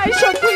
যাই সখী